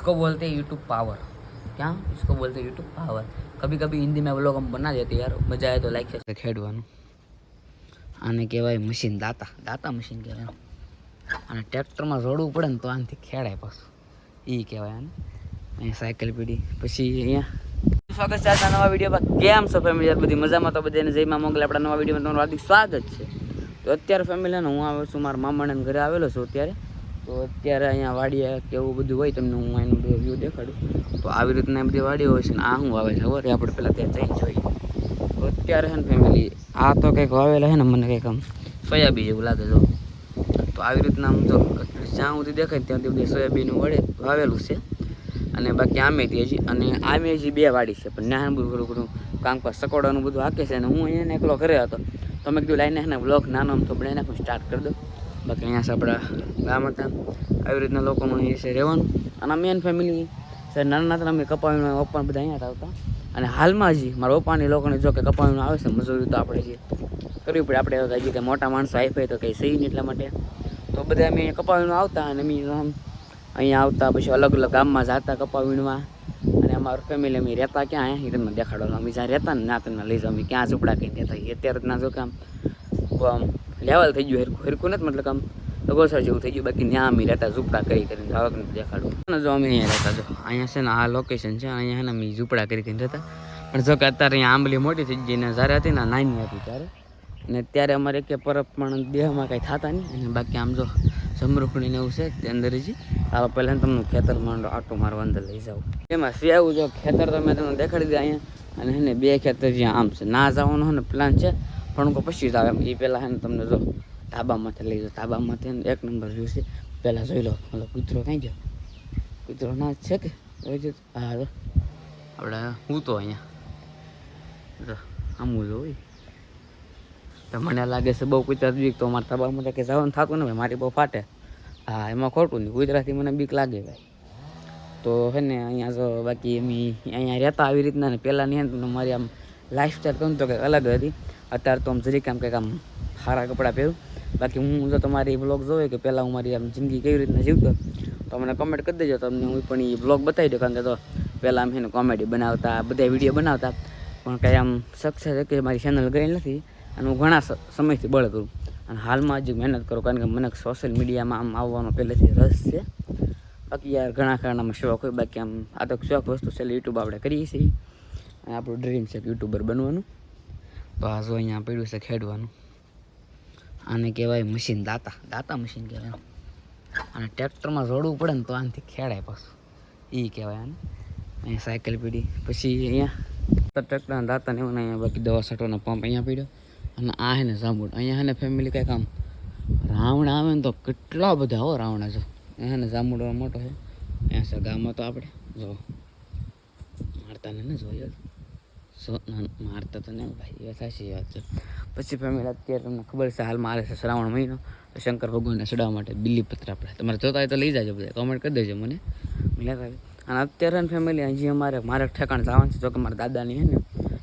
इसको बोलते हैं यूट्यूब पावर क्या इसको बोलते हैं यूट्यूब पावर कभी कभी हिंदी में वो लोग हम बना देते हैं यार मजा आए तो लाइक से ખેડવાનું આને કહેવાય મશીન દાતા દાતા મશીન કહેવાય અને ટ્રેક્ટરમાં જોડવું પડે ને તો આનાથી ખેડાય પાછું એ કહેવાય આને અહીંયા સાયકલ પીડી પછી અહીંયા સ્વાગત છે આજના નવા વિડીયોમાં કેમ છો ફેમિલી યાર બધી મજામાં તો બધાને જયમાં મોકલે આપણા નવા વિડીયોમાં તમારું હાર્દિક સ્વાગત છે તો અત્યારે ફેમિલીને હું આવું છું મારા મામાના ઘરે આવેલો છું અત્યારે તો અત્યારે અહીંયા વાડીએ કે એવું બધું હોય તમને હું એનું બધું વ્યૂ દેખાડું. તો આવી રીતના બધી વાડીઓ હોય છે ને આ શું વાવે છે? ખબર આપણે પહેલાં ત્યાં જઈને જોઈએ. તો અત્યારે છે ને ફેમિલી આ તો કંઈક વાવેલા છે ને મને કંઈક આમ સોયાબીન જેવું લાગે જો તો આવી રીતના આમ જો, જ્યાં સુધી દેખાય ત્યાં સુધી સોયાબીનનું વડે વાવેલું છે. અને બાકી આમેથી હજી, અને આમે હજી બે વાડી છે. પણ નાન બધું થોડું ઘણું કામકાજ સકોડાનું બધું હાકે છે અને હું અહીંયા એકલો ઘરે હતો. તો મેં કીધું લાઈને એને વ્લોગ નાનો આમ તો બનાવી નાખું સ્ટાર્ટ કરી દઉં. બાકી અહીંયા છે આપણા ગામ હતા. આવી રીતના લોકોનું અહીંયા છે રહેવાનું. અને મેન ફેમિલી સર નાના નાના અમે કપાવીને પપ્પા બધા અહીંયા આવતા. અને હાલમાં હજી મારા પપ્પાની લોકોને જો કે કપાવીને આવે છે, મજૂરી તો આપણે જે કરવી પડે. આપણે હજી કે મોટા માણસો હોય તો કંઈ સહી નહીં એટલા માટે. તો બધા અમે કપાવીને આવતા અને અમે અહીંયા આવતા, પછી અલગ અલગ ગામમાં જતા કપાવીણમાં. અને અમારું ફેમિલી અમે રહેતા ક્યાં? અહીંયા તમને દેખાડવાનું અમે જ્યાં રહેતા ને ના તમને લઈ જાઓ. અમે ક્યાં ઝૂંપડા કઈ રહેતા અત્યારે ના જો કે આમ આમ લેવલ થઈ ગયું હેરખું. હેરખું નથી મતલબ આમ ગોસર જેવું થઈ ગયું. બાકી ત્યાં અમે રહેતા ઝૂંપડા કરી કરીને, આવક નથી દેખાડું. જો અમે અહીંયા રહેતા, જો અહીંયા છે ને આ લોકેશન છે, અહીંયા ને અમે ઝૂંપડા કરી કરીને રહેતા. પણ જો કે અત્યારે અહીંયા આંબલી મોટી થઈ ગઈ ને જ્યારે હતી ને નાની હતી ત્યારે. અને ત્યારે અમારે કે પરબ પણ દેહમાં કાંઈ થતા નહીં. અને બાકી આમ જો સમૃખણીને એવું છે તે અંદર જી આ પહેલાં તમને ખેતર માંડો, આટો મારવા અંદર લઈ જાઉં એમાં સિયાવું જો ખેતર તો મેં તમને દેખાડી દીધા અહીંયા. અને એને બે ખેતર જ્યાં આમ છે. ના જવાનો ને પ્લાન છે. હું પછી જ આવે. એ પહેલાં હે ને તમને જો ધાબામાંથી લઈ જાઓ. ધાબામાંથી ને એક નંબર વ્યૂ છે. પહેલાં જોઈ લો. મતલબ કૂતરો કાંઈ ગયો? કૂતરો ના છે કે? હા તો આપણે હું તો અહીંયા? આમ હું જોઈ તો મને લાગે છે બહુ કુતરા બીક તો અમારા તાબામાં કે જવાનું થતું ને ભાઈ, મારી બહુ ફાટે. હા, એમાં ખોટું નહીં. કુતરાથી મને બીક લાગે ભાઈ. તો હે ને અહીંયા જો બાકી એમ અહીંયા રહેતા આવી રીતના ને પહેલાંની હે ને તમને મારી આમ લાઈફસ્ટાઈલ કહું તો કંઈક અલગ હતી. અત્યારે તો આમ જરીક આમ કંઈક આમ સારા કપડાં પહેરું. બાકી હું જો તમારી બ્લોગ જોવે કે પહેલાં હું મારી આમ જિંદગી કેવી રીતના જીવતો તો મને કમેન્ટ કરી દેજો. તમને હું પણ એ બ્લોગ બતાવી દઉં, કારણ કે તો પહેલાં આમ એને કોમેડી બનાવતા, બધા વીડિયો બનાવતા. પણ કંઈ આમ સક્સેસ કે મારી ચેનલ ગઈ નથી અને હું ઘણા સમયથી બળ કરું અને હાલમાં હજી મહેનત કરું, કારણ કે મને સોશિયલ મીડિયામાં આમ આવવાનો પહેલેથી રસ છે. બાકી યાર ઘણા ઘણામાં શોખ હોય, બાકી આમ આ તો શોખ વસ્તુ છે, એટલે યુટ્યુબ આપણે કરીએ છીએ. અને આપણું ડ્રીમ છે યુટ્યુબર બનવાનું. તો આ જો અહીંયા પડ્યું છે ખેડવાનું. આને કહેવાય મશીન દાતા. દાતા મશીન કહેવાય અને ટ્રેક્ટરમાં જોડવું પડે ને તો આનાથી ખેડાય પાછું. એ કહેવાય આને. અહીંયા સાયકલ પીડી. પછી અહીંયા ટ્રેક્ટરના દાતા ને એવું અહીંયા બાકી દવા છાંટવાનો પંપ અહીંયા પડ્યો. અને આ હે ને જાંબુડ. અહીંયા હે ને ફેમિલી કંઈક આમ રાવણ આવે ને તો કેટલા બધા હો રાવણા જો. અહીંયા ને સાંભળવા મોટો છે અહીંયા છે ગામમાં તો આપણે. જો. મારતા ને જોયો. સો મારતા તો નહીં, ભાઈ, એ સાચી વાત છે. પછી ફેમિલી અત્યારે તમને ખબર છે હાલ મારે છે શ્રાવણ મહિનો. શંકર ભગવાનને ચડાવવા માટે બિલીપત્ર આપણે. તમારે જોતા હોય તો લઈ જાજો બધા. કોમેન્ટ કરી દેજો મને. હું લેતા. અને અત્યારે ફેમિલી હજી અમારે, મારે ઠેકાણે જવાનું છે. જો કે મારા દાદાની છે ને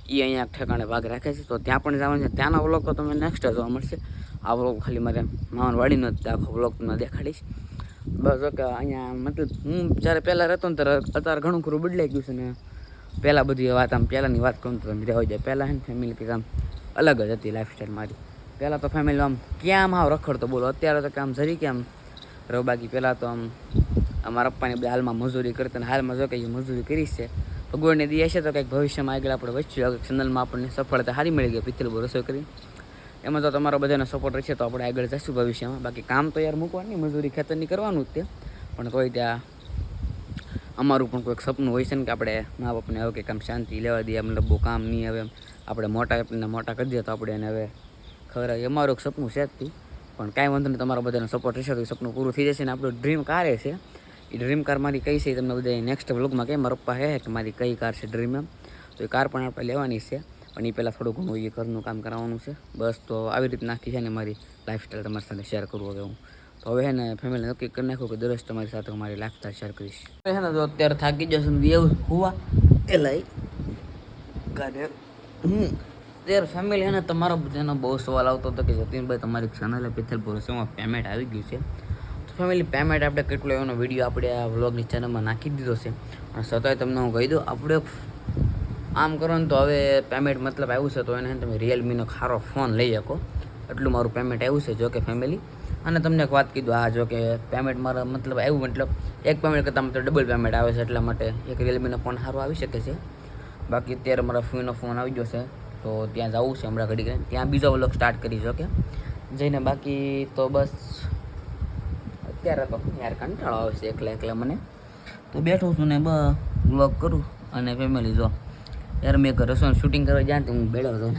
એ અહીંયા ઠેકાણે ભાગ રાખે છે. તો ત્યાં પણ જવાનું છે. ત્યાંના વ્લોગ તો તમને નેક્સ્ટ જોવા મળશે. આ વ્લોગ ખાલી મારે મામાની વાડીનો જ આખો વ્લોગ તમને દેખાડીશ. બસ ઓકે અહીંયા મતલબ હું જ્યારે પહેલાં રહેતો ને ત્યારે અત્યારે ઘણું ખરું બદલાઈ ગયું છે ને. પહેલાં બધી વાત આમ પહેલાંની વાત કરું તો તમે રહેવા જાય. પહેલાં છે ને ફેમિલી કંઈક આમ અલગ જ હતી લાઈફસ્ટાઈલ મારી. પહેલાં તો ફેમિલી આમ ક્યાં આવ રખડતો બોલો. અત્યારે તો કામ જરી કે આમ રહો બાકી. પહેલાં તો આમ અમારા પપ્પાની બધા હાલમાં મજૂરી કરતા ને હાલમાં જો કંઈ મજૂરી કરી છે. ભગવાનને દી હશે તો કંઈક ભવિષ્યમાં આગળ આપણે વચ્ચે ચેનલમાં આપણને સફળતા સારી મળી ગઈ. પિત્તલ રસોઈ કરી. એમાં તો તમારો બધાનો સપોર્ટ રહેશે તો આપણે આગળ જશું ભવિષ્યમાં. બાકી કામ તો યાર મૂકવાની મજૂરી ખેતરની કરવાનું જ તે. પણ કોઈ ત્યાં અમારું પણ કોઈક સપનું હોય છે ને કે આપણે મા બાપને હવે કંઈક આમ શાંતિ લેવા દઈએ મતલબ બહુ કામ નહીં હવે આપણે મોટા આપણને મોટા કરી દઈએ તો આપણે એને હવે ખબર આવે. અમારું એક સપનું છે જ પણ કાંઈ વાંધો નહીં, તમારા બધાનો સપોર્ટ રહેશે તો એ સપનું પૂરું થઈ જશે ને આપણું ડ્રીમ કારે છે. એ ડ્રીમ કાર મારી કઈ છે તમને બધા નેક્સ્ટ વ્લોગમાં કે મારા પપ્પા હે કે મારી કઈ કાર છે ડ્રીમ એમ. તો એ કાર પણ આપણે લેવાની છે. પણ એ પહેલાં થોડું ઘણું એ ઘરનું કામ કરાવવાનું છે. બસ તો આવી રીતના આખી છે ને મારી લાઈફસ્ટાઈલ તમારી સાથે શેર કરવું હવે હું. હવે હે ને ફેમિલી નક્કી કરી નાખ્યું કે દરરોજ તમારી સાથે હું મારી લાગતા શેર કરીશ હે ને તો અત્યારે થાકી જશે ને એવું હુવા એ લઈ. કરે હું ત્યારે ફેમિલી હે ને તમારો બધાનો બહુ સવાલ આવતો હતો કે જતીનભાઈ તમારી ચેનલે પિથલપુર શોમાં પેમેન્ટ આવી ગયું છે. તો ફેમિલી પેમેન્ટ આપણે કેટલો એનો વીડિયો આપણે આ વ્લોગની ચેનલમાં નાખી દીધો છે. અને છતાંય તમને હું કહી દઉં આપણે આમ કરો ને તો હવે પેમેન્ટ મતલબ આવ્યું છે તો એને તમે રિયલમીનો ખારો ફોન લઈ શકો. એટલું મારું પેમેન્ટ આવ્યું છે જો કે ફેમિલી અને તમને એક વાત કીધું, આ જો કે પેમેન્ટ મારા મતલબ આવ્યું મતલબ એક પેમેન્ટ કરતાં મતલબ ડબલ પેમેન્ટ આવે છે એટલા માટે. એક રિયલમીનો ફોન સારો આવી શકે છે. બાકી અત્યારે મારા ફીનો ફોન આવી ગયો છે, તો ત્યાં જવું છે હમણાં ઘડી ત્યાં બીજો વ્લોગ સ્ટાર્ટ કરી શકે જઈને બાકી તો બસ. અત્યારે તો યાર કંટાળો આવે છે એકલા એકલા મને. તો બેઠું છું ને બ વ્લોગ કરું અને ફેમિલી જો. યાર મેં એક રસોઈ શૂટિંગ કરવા જ્યાં હું બેઠો હતો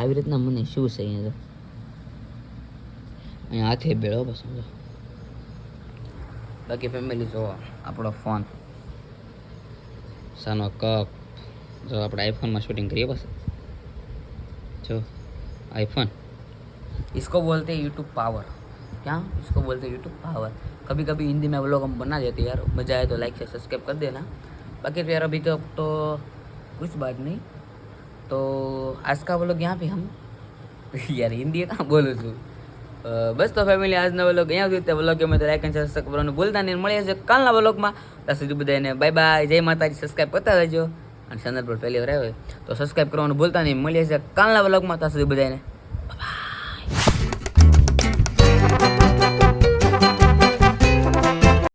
આવી રીતના મને શું છે અહીંયા તો? અહીંયા હાથે બેળો બસ સમજો બાકી ફેમિલી જો આપણો ફોન સાનો કપ જો આપણે આઈફોનમાં શૂટિંગ કરીએ બસ જો आईफोन इसको बोलते हैं यूट्यूब पावर क्या इसको बोलते हैं यूट्यूब पावर कभी कभी हिंदी में व्लॉग हम बना देते हैं यार मजा आए तो लाइक से सब्सक्राइब कर देना बाकी तो यार अभी तक तो कुछ बात नहीं तो आज का व्लॉग यहाँ पे हम यार हिंदी कहाँ बोलूँ છું અ, બસ તો ફેમિલી આજનો વ્લોગ અહીંયા સુધી તે વ્લોગ ગમે તો લાઈક અને સબસ્ક્રાઈબ કરવાનું ભૂલતા નહીં. મળીએ છે કાલના વ્લોગમાં ત્યાં સુધી બધાને બાય બાય જય માતાજી. સબસ્ક્રાઈબ કરતા રહેજો. અને ચેનલ પર પહેલી વાર આવ્યો તો સબસ્ક્રાઈબ કરવાનું ભૂલતા નહીં. મળીએ છે કાલના વ્લોગમાં ત્યાં સુધી બધાને